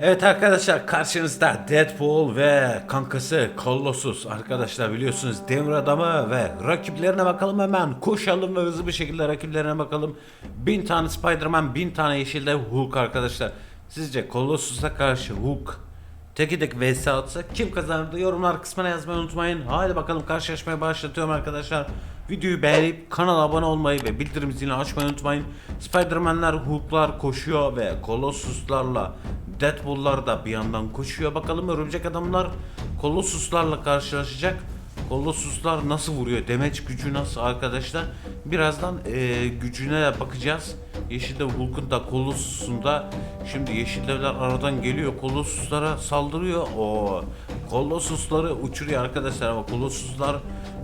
Evet arkadaşlar karşınızda Deadpool ve kankası Colossus arkadaşlar biliyorsunuz Demir Adamı ve rakiplerine bakalım hemen koşalım ve hızlı bir şekilde rakiplerine bakalım. Bin tane Spider-Man bin tane yeşilde Hulk arkadaşlar. Sizce Colossus'a karşı Hulk teki tek vs atsa kim kazanırdı yorumlar kısmına yazmayı unutmayın. Haydi bakalım karşılaşmaya başlatıyorum arkadaşlar. Videoyu beğenip kanala abone olmayı ve bildirim zilini açmayı unutmayın. Spider-Man'ler, Hulk'lar koşuyor ve Colossus'larla Deadpool'lar da bir yandan koşuyor. Bakalım örümcek adamlar Colossus'larla karşılaşacak. Colossus'lar nasıl vuruyor? Demeç gücü nasıl arkadaşlar? Birazdan eee, gücüne bakacağız. Yeşilde Hulk'un da Colossus'un da şimdi Yeşil Devler aradan geliyor. Colossus'lara saldırıyor. O Colossus'ları uçuruyor arkadaşlar ama Colossus'lar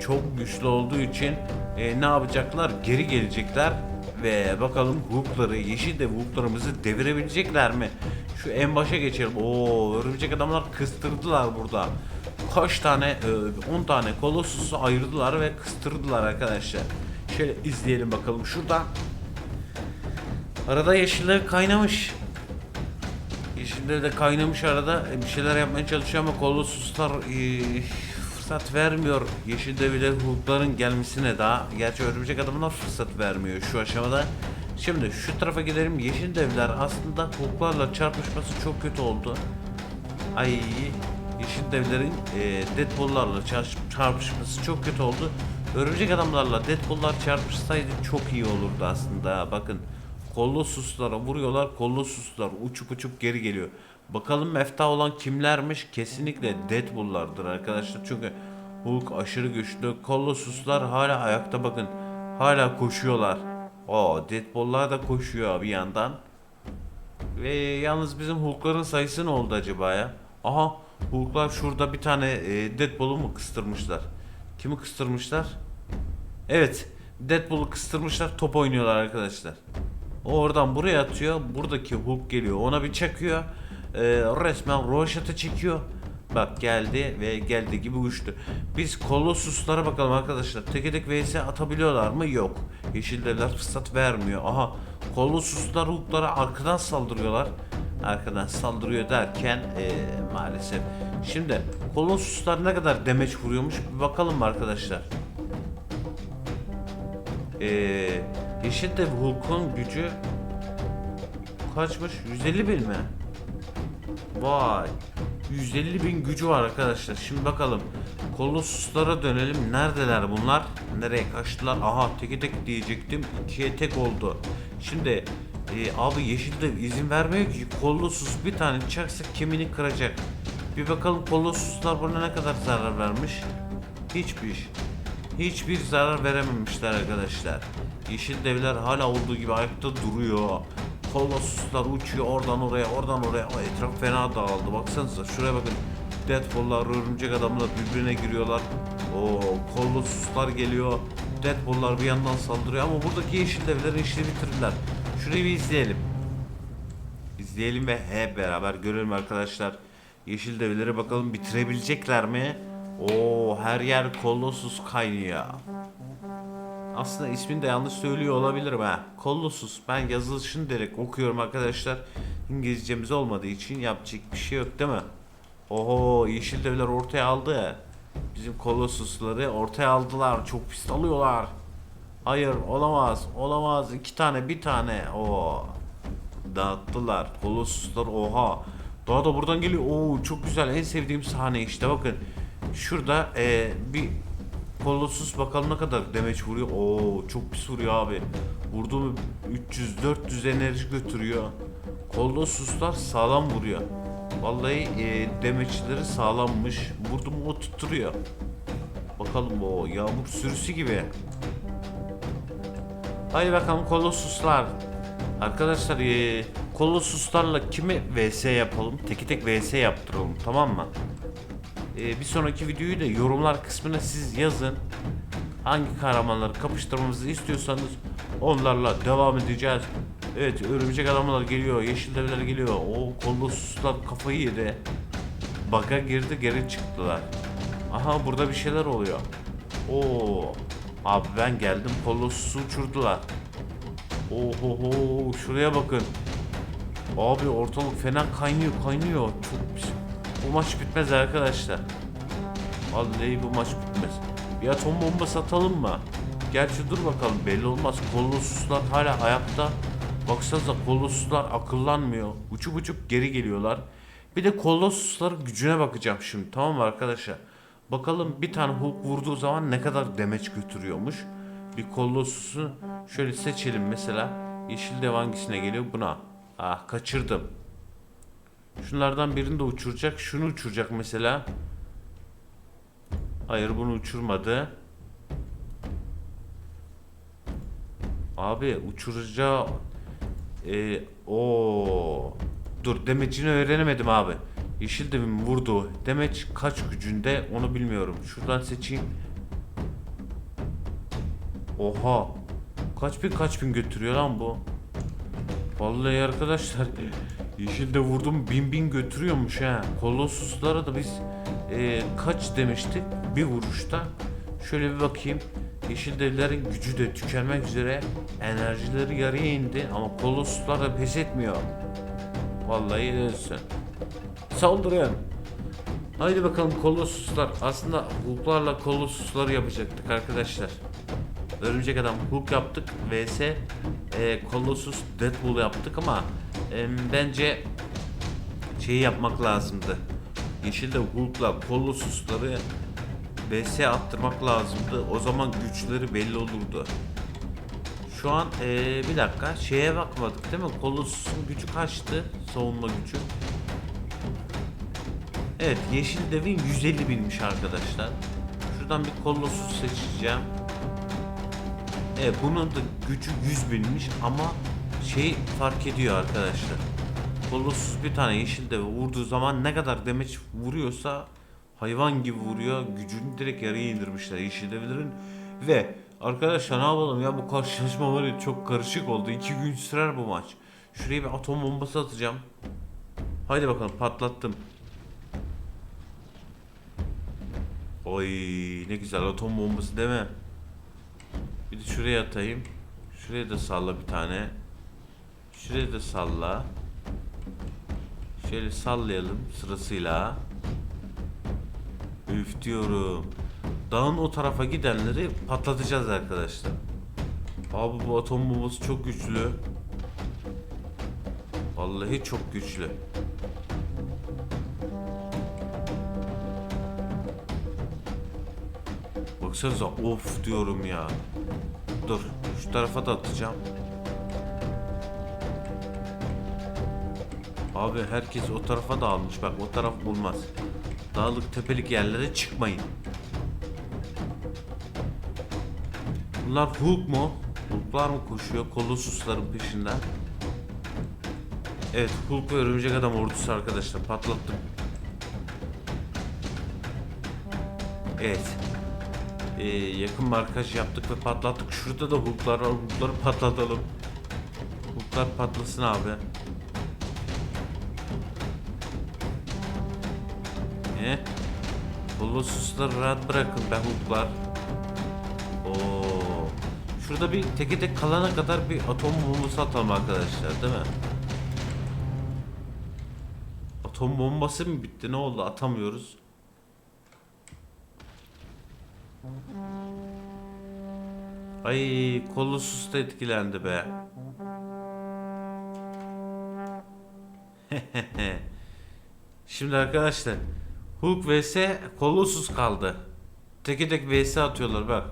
çok güçlü olduğu için e, ne yapacaklar? Geri gelecekler ve bakalım Hulk'ları, yeşil de Hulk'larımızı devirebilecekler mi? Şu en başa geçelim. Oo, örümcek adamlar kıstırdılar burada. Kaç tane, e, 10 tane Colossus'u ayırdılar ve kıstırdılar arkadaşlar. Şöyle izleyelim bakalım şurada. Arada yeşiller kaynamış. Yeşiller de kaynamış arada e, bir şeyler yapmaya çalışıyor ama Colossus'lar e, fırsat vermiyor. Yeşilde bile Hulk'ların gelmesine daha. Gerçi örümcek adamlar fırsat vermiyor şu aşamada. Şimdi şu tarafa gidelim. Yeşil devler aslında Hulk'larla çarpışması çok kötü oldu. Ay Yeşil devlerin e, Deadpool'larla çarpışması çok kötü oldu. Örümcek adamlarla Deadpool'lar çarpışsaydı çok iyi olurdu aslında. Bakın Colossus'lara vuruyorlar. Colossus'lar uçup uçup geri geliyor. Bakalım mefta olan kimlermiş? Kesinlikle Deadpool'lardır arkadaşlar. Çünkü Hulk aşırı güçlü. Colossus'lar hala ayakta bakın. Hala koşuyorlar. O Deadpool'lar da koşuyor bir yandan. Ve yalnız bizim Hulk'ların sayısı ne oldu acaba ya? Aha Hulk'lar şurada bir tane e, Deadpool'u mu kıstırmışlar? Kimi kıstırmışlar? Evet Deadpool'u kıstırmışlar top oynuyorlar arkadaşlar. O oradan buraya atıyor. Buradaki Hulk geliyor. Ona bir çakıyor. Ee, resmen roşatı çekiyor. Bak geldi ve geldi gibi uçtu. Biz Colossus'lara bakalım arkadaşlar. Teke tek vs atabiliyorlar mı? Yok. Yeşil devler fırsat vermiyor. Aha Colossus'lar Hulk'lara arkadan saldırıyorlar. Arkadan saldırıyor derken ee, maalesef. Şimdi Colossus'lar ne kadar demeç vuruyormuş bir bakalım arkadaşlar? Ee, Yeşil Dev Hulk'un gücü kaçmış? 150 bin mi? Vay. 150 bin gücü var arkadaşlar. Şimdi bakalım. Colossus'lara dönelim. Neredeler bunlar? Nereye kaçtılar? Aha teke tek diyecektim. İkiye tek oldu. Şimdi e, abi Yeşil Dev izin vermiyor ki. Colossus bir tane çaksa kemiğini kıracak. Bir bakalım Colossus'lar buna ne kadar zarar vermiş. Hiçbir. Hiçbir zarar verememişler arkadaşlar. Yeşil devler hala olduğu gibi ayakta duruyor. Kolossuslar uçuyor oradan oraya oradan oraya. Ay, etraf fena dağıldı. Baksanıza şuraya bakın. Deadpool'lar, örümcek adamlar birbirine giriyorlar. O kolossuslar geliyor. Deadpool'lar bir yandan saldırıyor ama buradaki yeşil devlerin işini bitirdiler. Şurayı bir izleyelim. İzleyelim ve hep beraber görelim arkadaşlar. Yeşil devleri bakalım bitirebilecekler mi? Oo her yer Colossus kaynıyor. Aslında ismini de yanlış söylüyor olabilirim ha. Colossus. Ben yazılışını direkt okuyorum arkadaşlar. İngilizcemiz olmadığı için yapacak bir şey yok değil mi? Oho yeşil devler ortaya aldı. Bizim Colossus'ları ortaya aldılar. Çok pis alıyorlar. Hayır olamaz. Olamaz. iki tane bir tane. Oo. Dağıttılar. Colossus'lar oha. Daha da buradan geliyor. Oo çok güzel. En sevdiğim sahne işte bakın. Şurada eee, bir Colossus bakalım ne kadar demeç vuruyor. Oo çok pis vuruyor abi. Vurdu mu 300-400 enerji götürüyor. Colossus'lar sağlam vuruyor. Vallahi eee demeçleri sağlammış. Vurdu mu o tutturuyor. Bakalım o yağmur sürüsü gibi. Haydi bakalım Colossus'lar. Arkadaşlar eee Colossus'larla kimi vs yapalım? Teki tek vs yaptıralım tamam mı? Ee, bir sonraki videoyu da yorumlar kısmına siz yazın. Hangi kahramanları kapıştırmamızı istiyorsanız onlarla devam edeceğiz. Evet örümcek adamlar geliyor, yeşil devler geliyor. O kolossuslar kafayı yedi. Baga girdi geri çıktılar. Aha burada bir şeyler oluyor. Oo. Abi ben geldim kolossusu uçurdular. Oho şuraya bakın. Abi ortalık fena kaynıyor kaynıyor. Çok pis. Bu maç bitmez arkadaşlar. Vallahi bu maç bitmez. Bir atom bombası atalım mı? Gerçi dur bakalım belli olmaz. Kolossuslar hala hayatta. Baksanıza kolossuslar akıllanmıyor. Uçup uçup geri geliyorlar. Bir de kolossusların gücüne bakacağım şimdi tamam mı arkadaşlar? Bakalım bir tane Hulk vurduğu zaman ne kadar demeç götürüyormuş. Bir kolossusu şöyle seçelim mesela. Yeşil dev hangisine geliyor? Buna. Ah kaçırdım. Şunlardan birini de uçuracak. Şunu uçuracak mesela. Hayır bunu uçurmadı. Abi uçuracağı e, o dur demecini öğrenemedim abi. Yeşil devin vurduğu demeç kaç gücünde onu bilmiyorum. Şuradan seçeyim. Oha. Kaç bin kaç bin götürüyor lan bu? Vallahi arkadaşlar yeşilde vurdum bin bin götürüyormuş ha. Kolossuslara da biz e, kaç demiştik bir vuruşta. Şöyle bir bakayım. Yeşil devlerin gücü de tükenmek üzere. Enerjileri yarıya indi ama kolossuslar da pes etmiyor. Vallahi ölsün. Saldırın. Haydi bakalım kolossuslar. Aslında Hulk'larla kolossusları yapacaktık arkadaşlar. Örümcek Adam Hulk yaptık vs e, Colossus Deadpool yaptık ama e, bence şeyi yapmak lazımdı. Yeşilde Hulk'la Colossus'ları vs attırmak lazımdı. O zaman güçleri belli olurdu. Şu an e, bir dakika şeye bakmadık değil mi? Colossus'un gücü kaçtı? Savunma gücü. Evet yeşil devin 150 binmiş arkadaşlar. Şuradan bir Colossus seçeceğim. Evet bunun da gücü 100 binmiş ama şey fark ediyor arkadaşlar. Kolossus bir tane yeşil deve vurduğu zaman ne kadar demeç vuruyorsa hayvan gibi vuruyor. Gücünü direkt yarıya indirmişler yeşil develerin. Ve arkadaşlar ne yapalım ya bu karşılaşma var çok karışık oldu. 2 gün sürer bu maç. Şuraya bir atom bombası atacağım. Haydi bakalım patlattım. Oy ne güzel atom bombası mi? Bir de şuraya atayım. Şuraya da salla bir tane. Şuraya da salla. Şöyle sallayalım sırasıyla. Üf diyorum. Dağın o tarafa gidenleri patlatacağız arkadaşlar. Abi bu atom bombası çok güçlü. Vallahi çok güçlü. Baksanıza of diyorum ya. Dur şu tarafa da atacağım. Abi herkes o tarafa dağılmış bak o taraf olmaz. Dağlık tepelik yerlere çıkmayın. Bunlar Hulk mu? Hulklar mı koşuyor? Kolossusların peşinden. Evet Hulk ve Örümcek Adam ordusu arkadaşlar patlattım. Evet. Ee, yakın markaj yaptık ve patlattık. Şurada da Hulk'lar var. Hulk'ları patlatalım. Hulk'lar patlasın abi. Colossus'ları rahat bırakın be Hulk'lar. Oo. Şurada bir teke tek kalana kadar bir atom bombası atalım arkadaşlar değil mi? Atom bombası mı bitti? Ne oldu? Atamıyoruz. Ay Colossus da etkilendi be. Şimdi arkadaşlar Hulk vs Colossus kaldı. Teke tek vs atıyorlar bak.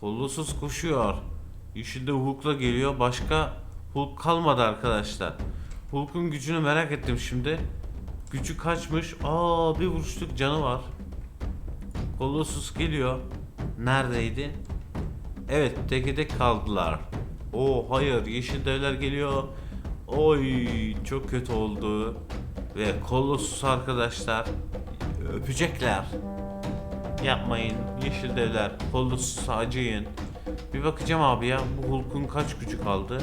Colossus koşuyor. Yeşilde Hulk'la geliyor. Başka Hulk kalmadı arkadaşlar. Hulk'un gücünü merak ettim şimdi. Gücü kaçmış? Aa bir vuruşluk canı var. Colossus geliyor. Neredeydi? Evet teke tek kaldılar. Oo hayır yeşil devler geliyor. Oy çok kötü oldu. Ve Colossus arkadaşlar öpecekler. Yapmayın yeşil devler. Colossus'a acıyın. Bir bakacağım abi ya bu Hulk'un kaç gücü kaldı.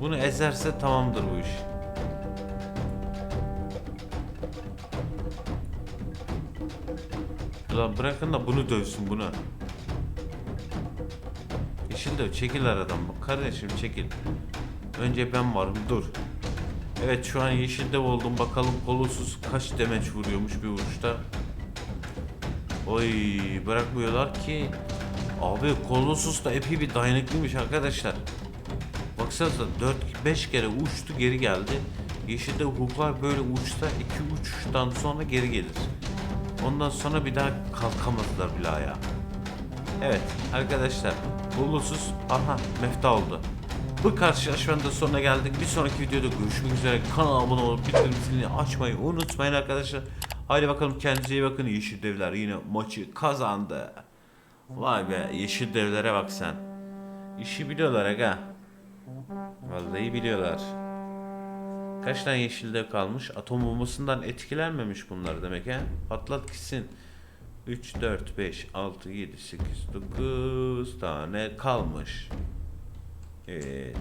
Bunu ezerse tamamdır bu iş. Ulan bırakın da bunu dövsün bunu. Yeşil de çekil aradan bak kardeşim çekil. Önce ben varım dur. Evet şu an yeşilde oldum. Bakalım Colossus kaç demeç vuruyormuş bir vuruşta. Oy bırakmıyorlar ki. Abi Colossus da epey bir dayanıklıymış arkadaşlar. Baksanıza 4-5 kere uçtu geri geldi. Yeşilde hukuklar böyle uçta 2 uçuştan sonra geri gelir. Ondan sonra bir daha kalkamazlar bile ayağa. Evet arkadaşlar Colossus aha mefta oldu. Bu karşılaşmanın da sonuna geldik. Bir sonraki videoda görüşmek üzere. Kanala abone olup bildirim zilini açmayı unutmayın arkadaşlar. Haydi bakalım kendinize iyi bakın. Yeşil Devler yine maçı kazandı. Vay be Yeşil Devlere bak sen. İşi biliyorlar aga. Vallahi biliyorlar. Kaç tane yeşil dev kalmış? Atom bombasından etkilenmemiş bunlar demek he. Patlat gitsin. 3, 4, 5, 6, 7, 8, 9 tane kalmış. Evet.